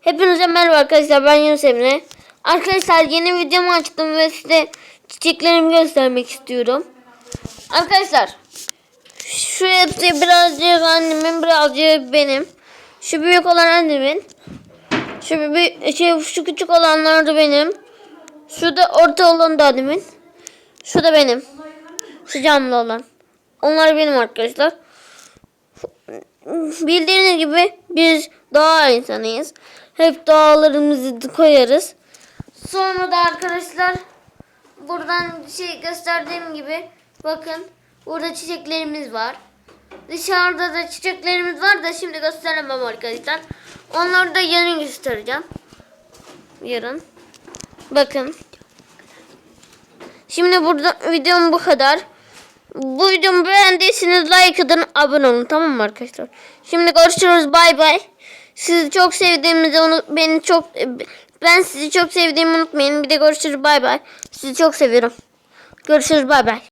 Hepinize merhaba arkadaşlar ben Yunus Emre. Arkadaşlar yeni videomu açtım ve size çiçeklerimi göstermek istiyorum. Arkadaşlar şu hepsi birazcık annemin birazcık benim. Şu büyük olan annemin. Şu, büyük, şey, şu küçük olanlar da benim. Şu da orta olan da annemin. Şu da benim. Şu camlı olan. Onlar benim arkadaşlar. Bildiğiniz gibi biz doğa insanıyız. Hep doğalarımızı koyarız. Sonra da arkadaşlar buradan şey gösterdiğim gibi bakın burada çiçeklerimiz var. Dışarıda da çiçeklerimiz var da şimdi gösteremem arkadaşlar. Onları da yarın göstereceğim. Yarın. Bakın. Şimdi burada videom bu kadar. Bu videomu beğendiyseniz like atın, abone olun tamam mı arkadaşlar? Şimdi görüşürüz bay bay. Sizi çok sevdiğimizi unut beni çok ben sizi çok sevdiğimi unutmayın. Bir de görüşürüz bay bay. Sizi çok seviyorum. Görüşürüz bay bay.